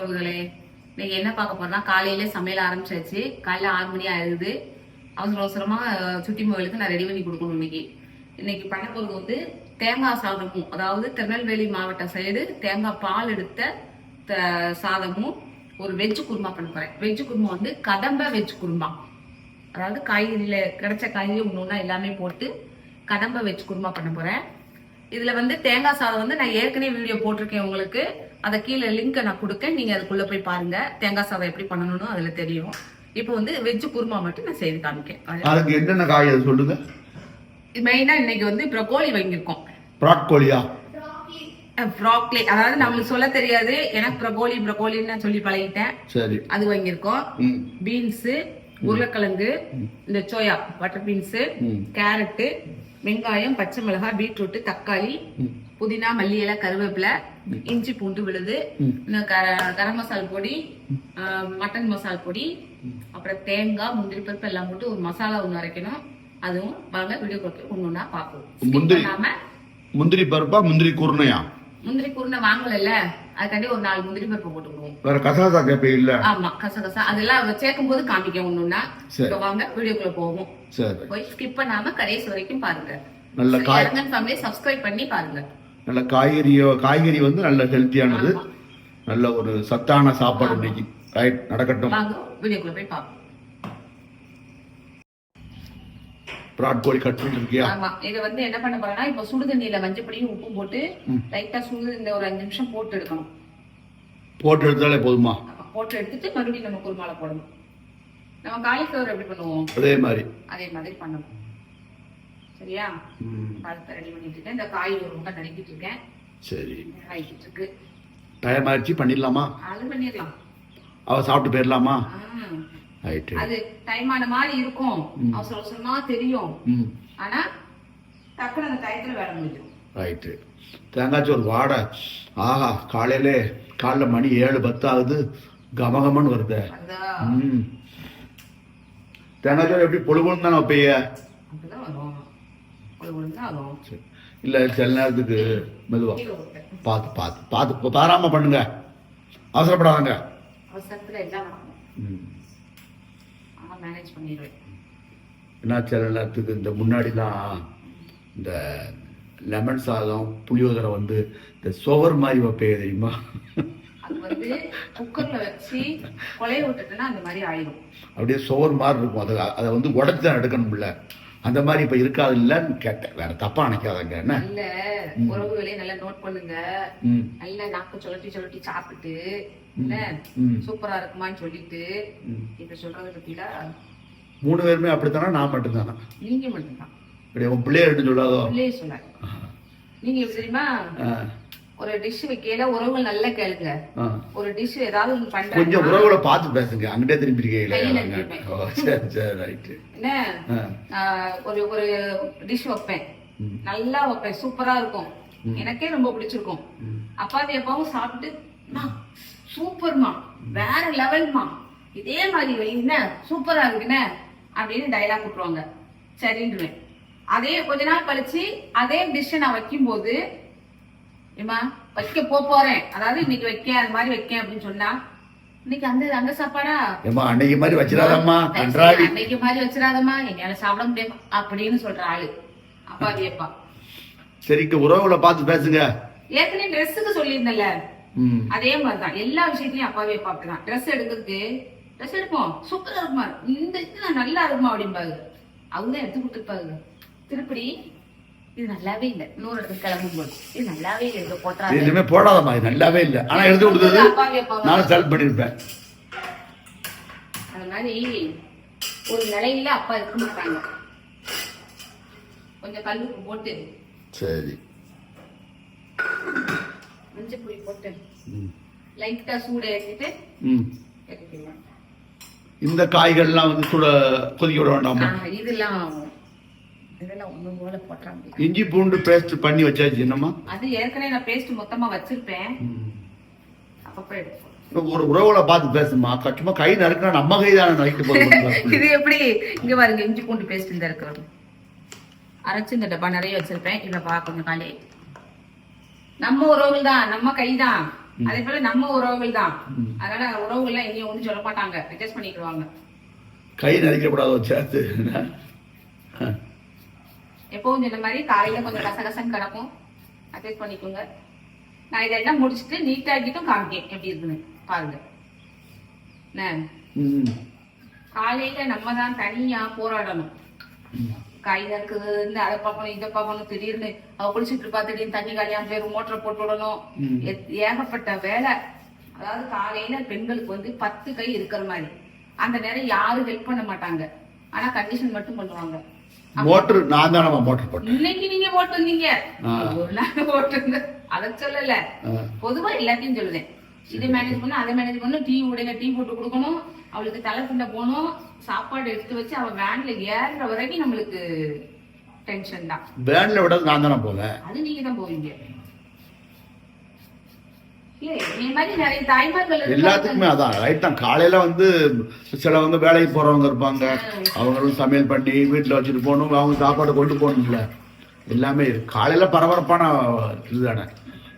உறவுகளே. இன்னைக்கு என்ன பார்க்க போறோம்னா காலையில சமையல் ஆரம்பிச்சாச்சு. காலைல ஆறு மணி ஆகுது அவசர அவசரமா சுட்டி மொபைலுக்கு நான் ரெடி பண்ணி கொடுக்கணும் இன்னைக்கு. இன்னைக்கு பண்ண போறது வந்து தேங்காய் சாதமும் அதாவது திருநெல்வேலி மாவட்ட சைடு தேங்காய் பால் எடுத்த த- சாதமும் ஒரு வெஜ் குருமா பண்ண போறேன். வெஜ் குருமா வந்து கதம்ப வெஜ் குருமா. அதாவது காய்கறியில கிடைச்ச காய்கறி ஒன்று ஒன்றா எல்லாமே போட்டு கதம்ப வெஜ் குருமா பண்ண போறேன். இதுல வந்து தேங்காய் சாதம் வந்து நான் ஏற்கனவே வீடியோ போட்டிருக்கேன் உங்களுக்கு. அதை கீழே லிங்கை நான் கொடுக்கேன். நீங்க அதுக்குள்ள போய் பாருங்க. தேங்காய் சாதம் எப்படி பண்ணணும்னு அதுல தெரியும். இப்போ வந்து வெஜ் குருமா மட்டும் நான் செய்து காமிக்கேன். அதுக்கு என்னென்ன காய் அது சொல்லுங்க. மெயினா இன்னைக்கு வந்து ப்ரொக்கோலி வாங்கியிருக்கோம். ப்ராட்கோலியா ப்ராக்லி அதாவது நம்மளுக்கு சொல்ல தெரியாது. எனக்கு ப்ரொக்கோலி ப்ரொக்கோலின்னு நான் சொல்லி பழகிட்டேன். சரி. அது வாங்கியிருக்கோம். பீன்ஸு உருளைக்கிழங்கு இந்த சோயா பட்டர் பீன்ஸு. கேரட்டு வெங்காயம் பச்சை மிளகாய் பீட்ரூட் தக்காளி. புதினா மல்லி இலை கருவேப்பிலை இஞ்சி பூண்டு விழுது கரம் மசால் பொடி மட்டன் மசால் பொடி அப்புறம் தேங்காய் முந்திரி பருப்பு எல்லாம் போட்டு ஒரு மசாலா ஒன்று அரைக்கணும். அதுவும் வாங்க வீடியோ கொடுத்து ஒன்று ஒன்றா பார்ப்போம். முந்திரி. முந்திரி பருப்பா முந்திரி குருணையா? முந்திரி குருணை வாங்கல அதுக்காண்டி ஒரு நாலு முந்திரி பருப்பு போட்டுக்குவோம். வேற கசாசா கேப்பே இல்ல. ஆமா கசகசா. அதெல்லாம் சேர்க்கும் போது காமிக்க ஒண்ணுன்னா. இப்ப வாங்க வீடியோக்குள்ள போவோம். சரி. போய் ஸ்கிப் பண்ணாம கடைசி வரைக்கும் பாருங்க. நல்ல காய். ஃபேமிலி சப்ஸ்கிரைப் பண்ணி பாருங்க. நல்ல காய்கறியோ காய்கறி வந்து நல்ல ஹெல்த்தியானது. நல்ல ஒரு சத்தான சாப்பாடு இன்னைக்கு. ரைட் நடக்கட்டும். பார்ப்போம். ப்ராட்கோலி கட் பண்ணிட்டு இருக்கியா? ஆமா. இத வந்து என்ன பண்ண போறேன்னா இப்ப சுடு தண்ணியில மஞ்சள் பொடியும் உப்பும் போட்டு. லைட்டா சுடு இந்த ஒரு அஞ்சு நிமிஷம் போட்டு எடுக்கணும். போட்டு எடுத்தாலே போதுமா? போட்டு எடுத்துட்டு மறுபடியும் நம்ம குருமால போடணும். நம்ம காலிஃபிளவர் எப்படி பண்ணுவோம்? அதே மாதிரி. அதே மாதிரி பண்ணணும். சரியா? பழத்தை ரெடி பண்ணிட்டு இருக்கேன் இந்த காய் ஒரு முட்டை நடிக்கிட்டு இருக்கேன் சரி. ஆகிட்டு இருக்கு டைம் ஆயிடுச்சு பண்ணிடலாமா? அது பண்ணிடலாம். அவ சாப்பிட்டு போயிடலாமா? அது டைம் ஆன மாதிரி இருக்கும். அவசர அவசரமா தெரியும். ம். ஆனா டக்குனு அந்த டயத்துல வேலை முடியும் ரைட்டு தேங்காய்ச்சோறு வாடை. ஆஹா காலையிலே காலைல மணி ஏழு பத்து ஆகுது. கமகமன்னு வருது. ம். தேங்காய்ச்சோறு எப்படி பொழு பொழுது தானே வைப்பீங்க? சரி. இல்லை சில நேரத்துக்கு மெதுவா. கீழே விட்டேன். பார்த்து பார்த்து பார்த்து பாராம பண்ணுங்க. அவசரப்படாதங்க. அவசரத்துல எல்லாம் நடக்கும் ம். ஆனா மேனேஜ் பண்ணிடுவேன். என்ன சில நேரத்துக்கு இந்த முன்னாடிலாம் இந்த லெமன் சாதம் புளியோதரை வந்து இந்த சுவர் மாதிரி வைப்பே தெரியுமா? அது வந்து குக்கர்ல வச்சு கொலைய விட்டுட்டுன்னா அந்த மாதிரி ஆயிடும். அப்படியே சுவர் மாதிரி இருக்கும். அதை அதை வந்து உடச்சி தான் எடுக்கணும்ல. அந்த மாதிரி இப்போ இருக்காது இல்லைன்னு கேட்டேன். வேற தப்பா நினைக்காதங்க. என்ன? நல்ல உறவுகளே நல்லா நோட் பண்ணுங்க. நல்லா நாக்கு சுழட்டி சுழட்டி சாப்பிட்டு சூப்பரா இருக்குமான்னு சொல்லிட்டு. இப்ப சொல்றது பத்தில மூணு பேருமே அப்படித்தானா? நான் மட்டும்தானா? நீங்க மட்டும்தான். இப்படி உன் பிள்ளைய சொல்லாதோ? உள்ளே சொல்லாது நீங்க தெரியுமா? ஒரு டிஷ் வைக்கையில உறவுகள் நல்லா கேளுங்க. ஒரு டிஷ் ஏதாவது ஒண்ணு கொஞ்சம் உறவுகளை பார்த்து பேசுங்க. அங்கிட்டே திரும்பி இருக்கீங்களே சரி சரி என்ன? ஒரு ஒரு டிஷ் வைப்பேன். நல்லா வைப்பேன். சூப்பரா இருக்கும். எனக்கே ரொம்ப பிடிச்சிருக்கும். அப்பாவி அப்பாவும் சாப்பிட்டு "அம்மா, சூப்பர்மா வேற லெவல்மா இதே மாதிரி வைங்க சூப்பரா இருக்குண்ணே அப்படின்னு டைலாக் விட்டுருவாங்க சரின்றுவேன். அதே கொஞ்ச நாள் கழிச்சு அதே டிஷ்ஷை நான் வைக்கும்போது ஏமா வைக்க போ போறேன். அதாவது இன்னைக்கு வைக்க அது மாதிரி வைக்க அப்படின்னு சொன்னா இன்னைக்கு அந்த அந்த சாப்பாடா? ஏமா அன்னைக்கு மாதிரி வச்சிடாதம்மா கன்றாடி அன்னைக்கு மாதிரி வச்சிடாதம்மா என்னால சாப்பிட முடியாது அப்படின்னு சொல்ற ஆளு. அப்பா வியப்பா சரிக்கு உறவுகளை பார்த்து பேசுங்க. ஏற்கனவே ட்ரெஸ்ஸுக்கு சொல்லியிருந்தேன்ல. ம். அதே மாதிரிதான். எல்லா விஷயத்தையும் அப்பாவே பார்க்கலாம் ட்ரெஸ் எடுக்கிறதுக்கு ட்ரெஸ் எடுப்போம். சூப்பரா இருக்குமா? இந்த இது நல்லா இருக்குமா அப்படிம்பாங்க அவங்க தான் எடுத்து கொடுத்துருப்பாங்க திருப்படி இது நல்லாவே இல்லை. இன்னொரு இடத்துக்கு கிளம்பும் போது இது நல்லாவே இல்லை. இந்த போட்டா எதுவுமே போடாதம்மா. இது நல்லாவே இல்லை. ஆனா எடுத்து கொடுத்தது நானும் செலக்ட் பண்ணிருப்பேன் அது மாதிரி ஒரு நிலையில அப்பா இருக்க மாட்டாங்க. கொஞ்சம் கல்லுப்பு போட்டு. சரி. மஞ்சள் பொடி போட்டு. லைட்டா சூட ஏற்றிட்டு. இந்த காய்கள்லாம் வந்து சுட கொதிக்க விட வேண்டாமா? இதெல்லாம் இதெல்லாம் ஒண்ணு போல போட்டுறாங்க இஞ்சி பூண்டு பேஸ்ட் பண்ணி வச்சாச்சு என்னம்மா? அது ஏற்கனவே நான் பேஸ்ட் மொத்தமா வச்சிருப்பேன். அப்பப்ப ஒரு உறவுகளை பார்த்து பேசுமா கச்சுமா கை நறுக்கினா நம்ம கை தானே நறுக்கிட்டு போகிறோம் இது எப்படி? இங்க பாருங்க இஞ்சி பூண்டு பேஸ்ட் இந்த இருக்கிறது அரைச்சு இந்த டப்பா நிறைய வச்சிருப்பேன். இதை பா கொஞ்சம் காலி. நம்ம உறவுகள் தான் நம்ம கை தான். அதே போல நம்ம உறவுகள் தான். அதனால உறவுகள்லாம் எங்கேயும் ஒன்றும் சொல்ல மாட்டாங்க அட்ஜஸ்ட் பண்ணிக்கிடுவாங்க. கை நரைக்கப்படாத சேர்த்து. எப்பவும் சொன்ன மாதிரி காலையில கொஞ்சம் கசகசன்னு கிடக்கும் அட்ஜஸ்ட் பண்ணிக்கோங்க. நான் இதெல்லாம் முடிச்சுட்டு நீட்டாக்கிட்டும் காமிக்கேன் எப்படி இருக்குன்னு பாருங்க. காலையில நம்ம தான் தனியா போராடணும். காய் நறுக்குது இந்த அதை பார்க்கணும் இதை பார்க்கணும் திடீர்னு அவ குளிச்சுட்டு இருப்பா திடீர்னு தண்ணி காலியாம போயிரும் மோட்டரை போட்டு விடணும். ஏகப்பட்ட வேலை. அதாவது காலையில பெண்களுக்கு வந்து பத்து கை இருக்கிற மாதிரி. அந்த நேரம் யாரும் ஹெல்ப் பண்ண மாட்டாங்க. ஆனா கண்டிஷன் மட்டும் பண்ணுவாங்க. மோட்டர் நான் தான் மோட்டர் போட்டேன். இன்னைக்கு நீங்க போட்டு வந்தீங்க ஆ. ஒரு நாள் போட்டு இருந்த அதை சொல்லல. பொதுவா எல்லாத்தையும் சொல்லுதேன் இது மேனேஜ் பண்ண அதை மேனேஜ் பண்ணணும் டீ உடையில டீ போட்டு கொடுக்கணும். அவளுக்கு தலை பிண்ட போகணும். சாப்பாடு எடுத்து வச்சு அவ வேன்ல ஏறுற வரைக்கும் நம்மளுக்கு டென்ஷன் தான். வேன்ல விட நான் தானே போவேன். அது நீங்க தான் போவீங்க இல்ல நீ மாதிரி நிறைய தாய்மார்கள் இருக்காங்க. எல்லாத்துக்குமே அதான். ரைட் தான். காலையில வந்து சில வந்து வேலைக்கு போறவங்க இருப்பாங்க. அவங்களும் சமையல் பண்ணி வீட்டுல வச்சுட்டு போகணும். அவங்க சாப்பாடு கொண்டு போகணும்ல. எல்லாமே இருக்கு. காலையில பரபரப்பான இதுதானே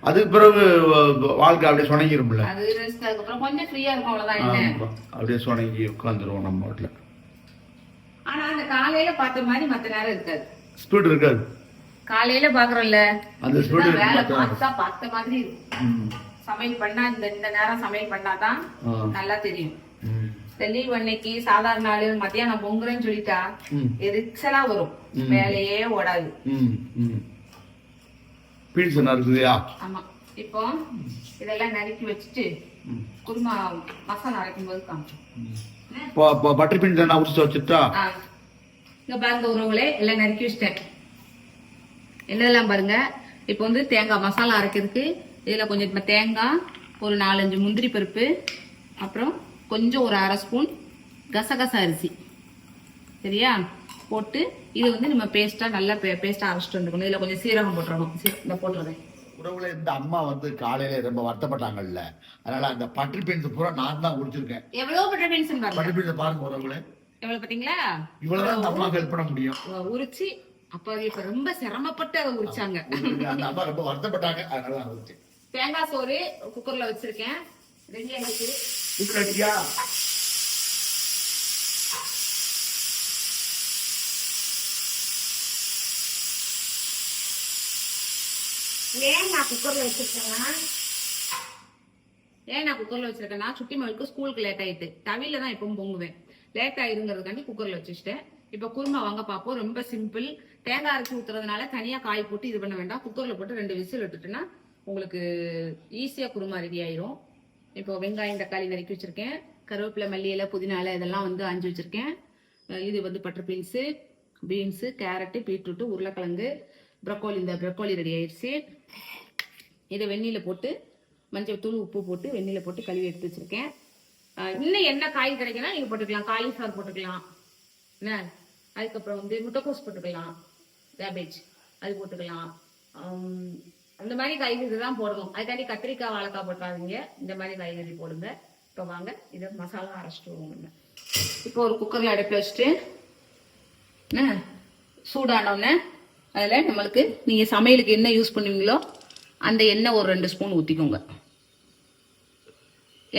அதுக்கு பிறகு வாழ்க்கை அப்படியே சுணங்கிரும்ல. அப்படியே சுணங்கி உட்காந்துருவோம் நம்ம வீட்டுல. ஆனா அந்த காலையில பார்த்த மாதிரி மத்த நேரம் இருக்காது. ஸ்பீட் இருக்காது. காலையில பாக்குறோம்ல அந்த வேலை பார்த்தா. மாதிரி. சமையல் பண்ணா இந்த இந்த நேரம் சமையல் பண்ணாதான். நல்லா தெரியும். லீவ் அன்னைக்கு சாதாரண நாள் மத்தியானம் பொங்குறேன்னு சொல்லிட்டா. எரிச்சலா வரும். வேலையே ஓடாது. இருக்குதுயா? ஆமா. இப்போ இதெல்லாம் நறுக்கி வச்சுட்டு. குருமா மசாலா அரைக்கும் போது காமிச்சோம் பட்டர் பீன்ஸ் என்ன உரிச்சு வச்சுட்டா. இங்க பாருங்க உறவுகளே எல்லாம் நறுக்கி வச்சிட்டேன். என்னதெல்லாம் பாருங்க இப்போ வந்து தேங்காய் மசாலா அரைக்கிறதுக்கு இதுல கொஞ்சம் தேங்காய் ஒரு நாலஞ்சு முந்திரி பருப்பு அப்புறம் கொஞ்சம் ஒரு அரை ஸ்பூன் கசகசா அரிசி. சரியா? போட்டு இது வந்து நம்ம பேஸ்டா நல்லா பேஸ்டா அரைச்சிட்டு வந்துக்கணும் இதுல கொஞ்சம் சீரகம் போட்டுறணும். சீ- இந்த போட்டுறேன் உறவுல இந்த அம்மா வந்து காலையில ரொம்ப வருத்தப்பட்டாங்கல்ல. அதனால அந்த பட்டர் பீன்ஸ் பூரா நான் தான் உரிச்சிருக்கேன். எவ்வளவு பட்டர் பென்ஷன் பாருங்க. பட்டர் பீன்ஸ் பாருங்க உறவுகளே எவ்வளவு பாத்தீங்களா? இவ்வளவுதான் அம்மாவுக்கு ஹெல்ப் பண்ண முடியும். உரிச்சு. அப்ப இப்ப ரொம்ப சிரமப்பட்டு அதை உரிச்சாங்க. அந்த அம்மா ரொம்ப வருத்தப்பட்டாங்க. அதனால நான் உரிச்சேன். தேங்காய் சோறு குக்கர்ல வச்சிருக்கேன். ரெடி சூப்பர் அடியா ஏன் நான் குக்கர்ல வச்சிருக்கேன்னா ஏன் நான் குக்கர்ல வச்சிருக்கேன்னா சுட்டி மகளுக்கு ஸ்கூலுக்கு லேட் ஆயிட்டு. தவில தான் எப்பவும் பொங்குவேன். லேட் ஆயிருங்கிறதுக்காண்டி குக்கர்ல வச்சுட்டேன். இப்ப குருமா வாங்க பார்ப்போம் ரொம்ப சிம்பிள் தேங்காய் அரைச்சி ஊத்துறதுனால தனியா காய் போட்டு இது பண்ண வேண்டாம். குக்கர்ல போட்டு ரெண்டு விசில் விட்டுட்டுன்னா உங்களுக்கு ஈஸியாக குருமா ரெடி ஆயிரும். இப்போ வெங்காயம் தக்காளி நறுக்கி வச்சுருக்கேன். கருவேப்பிலை மல்லி இலை புதினா இலை இதெல்லாம் வந்து அஞ்சு வச்சுருக்கேன். இது வந்து butter beans beans carrot beetroot உருளைக்கிழங்கு ப்ரக்கோலி இந்த ப்ரக்கோலி ரெடி ஆயிடுச்சு. இதை வெந்நியில் போட்டு மஞ்சள் தூள் உப்பு போட்டு வெந்நியில் போட்டு கழுவி எடுத்து வச்சுருக்கேன். இன்னும் என்ன காய் கிடைக்குன்னா நீங்கள் போட்டுக்கலாம். காலிஃப்ளவர் போட்டுக்கலாம். என்ன? அதுக்கப்புறம் வந்து முட்டைக்கோஸ் போட்டுக்கலாம். கேபேஜ் அது போட்டுக்கலாம். அந்த மாதிரி காய்கறி தான் போடணும். அதுக்காண்டி கத்திரிக்காய் வாழைக்காய் போட்டாதீங்க. இந்த மாதிரி காய்கறி போடுங்க. இப்போ வாங்க. இதை மசாலா அரைச்சிட்டு வருவோம் இப்போ ஒரு குக்கரில் அடுப்பில் வச்சுட்டு என்ன? சூடானோடனே அதில் நம்மளுக்கு நீங்கள் சமையலுக்கு என்ன யூஸ் பண்ணுவீங்களோ அந்த எண்ணெய் ஒரு ரெண்டு ஸ்பூன் ஊற்றிக்கோங்க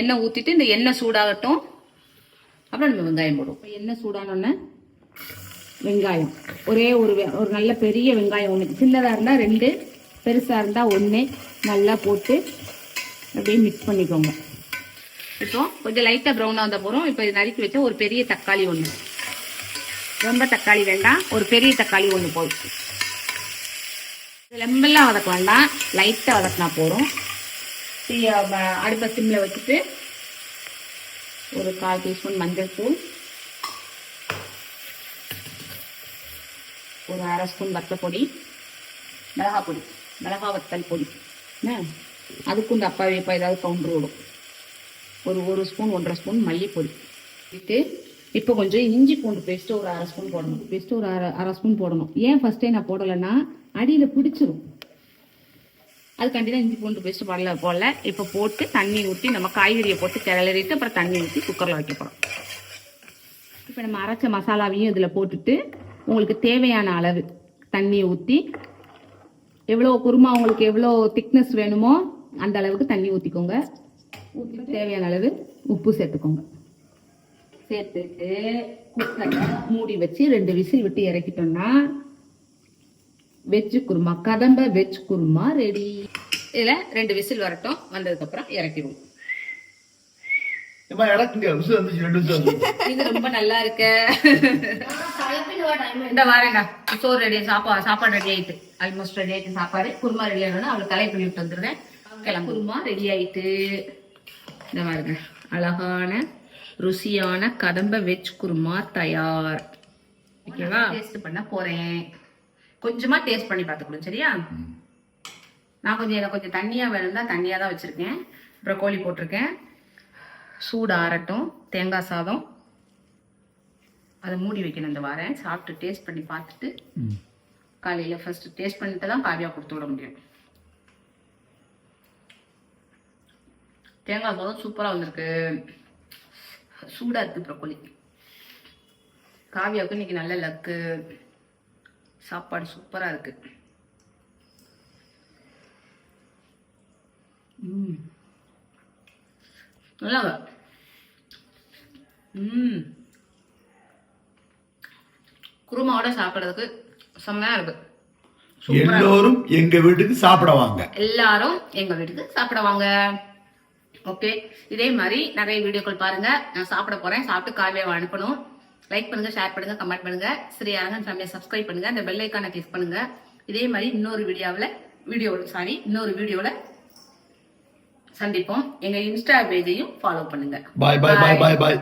எண்ணெய் ஊற்றிட்டு இந்த எண்ணெய் சூடாகட்டும். அப்புறம் நம்ம வெங்காயம் போடுவோம். இப்போ எண்ணெய் சூடானோடனே வெங்காயம். ஒரே ஒரு ஒரு நல்ல பெரிய வெங்காயம் ஒன்று சின்னதாக இருந்தால் ரெண்டு பெருசாக இருந்தால் ஒன்று நல்லா போட்டு அப்படியே மிக்ஸ் பண்ணிக்கோங்க. இப்போ கொஞ்சம் லைட்டாக ப்ரௌனாக வந்த போகிறோம் இப்போ இது நறுக்கி வச்சா ஒரு பெரிய தக்காளி ஒன்று ரொம்ப தக்காளி வேண்டாம் ஒரு பெரிய தக்காளி ஒன்று போதும். லெம்பெல்லாம் வதக்க வேண்டாம் லைட்டாக வதக்கினா போதும். அடுப்பை சிம்மில் வச்சுட்டு ஒரு கால் டீஸ்பூன் மஞ்சள் தூள் ஒரு அரை ஸ்பூன் வத்தல் பொடி மிளகா வத்தல் பொடி. என்ன? அதுக்கும் இந்த அப்பா இப்போ ஏதாவது கவுண்டர் விடும் ஒரு ஒரு ஸ்பூன் ஒன்றரை ஸ்பூன் மல்லிப்பொடி. விட்டு இப்போ கொஞ்சம் இஞ்சி பூண்டு பேஸ்ட்டு ஒரு அரை ஸ்பூன் போடணும். பேஸ்ட்டு ஒரு அரை அரை ஸ்பூன் போடணும். ஏன் ஃபஸ்ட்டே நான் போடலைன்னா அடியில் பிடிச்சிரும். அதுக்காண்டி தான் இஞ்சி பூண்டு பேஸ்ட்டு போடல போடல இப்போ போட்டு தண்ணி ஊற்றி நம்ம காய்கறியை போட்டு கிளறிட்டு அப்புறம் தண்ணி ஊற்றி குக்கரில் வைக்க போகிறோம் இப்போ நம்ம அரைச்ச மசாலாவையும் இதில் போட்டுட்டு உங்களுக்கு தேவையான அளவு தண்ணியை ஊற்றி எவ்வளோ குருமா உங்களுக்கு எவ்வளோ திக்னஸ் வேணுமோ அந்த அளவுக்கு தண்ணி ஊற்றிக்கோங்க ஊற்றிட்டு தேவையான அளவு உப்பு சேர்த்துக்கோங்க. சேர்த்துட்டு குக்கரை மூடி வச்சு ரெண்டு விசில் விட்டு இறக்கிட்டோம்னா வெஜ் குருமா கதம்ப வெஜ் குருமா ரெடி இதில் ரெண்டு விசில் வரட்டும் வந்ததுக்கப்புறம் இறக்கிடுவோம். இது ரொம்ப நல்லா இருக்கு. இந்த வாரேங்க சோறு ரெடி சாப்பாடு சாப்பாடு ரெடி ஆயிட்டு. ஆல்மோஸ்ட் ரெடி ஆயிட்டு சாப்பாடு. குருமா ரெடி ஆகணும் அவளுக்கு கலை பண்ணி விட்டு வந்துடுறேன் கிளம்பு. குருமா ரெடி ஆயிட்டு. இந்த பாருங்க. அழகான ருசியான கதம்ப வெஜ் குருமா தயார். ஓகேவா டேஸ்ட் பண்ண போறேன். கொஞ்சமா டேஸ்ட் பண்ணி பார்த்துக்கணும் சரியா? நான் கொஞ்சம் எனக்கு கொஞ்சம் தண்ணியாக வேணும்னா தண்ணியாக தான் வச்சுருக்கேன். அப்புறம் கோழி போட்டிருக்கேன். சூடு ஆறட்டும். தேங்காய் சாதம். அதை மூடி வைக்கணும் இந்த வாரம் சாப்பிட்டு டேஸ்ட் பண்ணி பார்த்துட்டு. காலையில் ஃபர்ஸ்ட் டேஸ்ட் பண்ணிட்டு தான் காவியா கொடுத்து விட முடியும். தேங்காய் சாதம் சூப்பராக வந்திருக்கு. சூடாக இருக்கு ப்ரொக்கோலி காவியாவுக்கு இன்னைக்கு நல்ல லக்கு சாப்பாடு சூப்பராக இருக்கு. நல்லா ம். குருமாவோட சாப்பிட்றதுக்கு செம்மையா இருக்கு. எல்லோரும் எங்க வீட்டுக்கு சாப்பிட வாங்க. எல்லாரும் எங்க வீட்டுக்கு சாப்பிட வாங்க. ஓகே? இதே மாதிரி நிறைய வீடியோக்கள் பாருங்க. நான் சாப்பிட போறேன். சாப்பிட்டு காவியாவை அனுப்பணும். லைக் பண்ணுங்க ஷேர் பண்ணுங்க கமெண்ட் பண்ணுங்க. ஸ்ரீ அரங்கன் ஃபேமிலியை சப்ஸ்கிரைப் பண்ணுங்க. அந்த பெல் ஐக்கானை கிளிக் பண்ணுங்க. இதே மாதிரி இன்னொரு வீடியோவில் வீடியோ சாரி இன்னொரு வீடியோவில் சந்திப்போம். எங்க இன்ஸ்டா பேஜையும் ஃபாலோ பண்ணுங்க. பாய் பாய் பாய் பாய் பாய்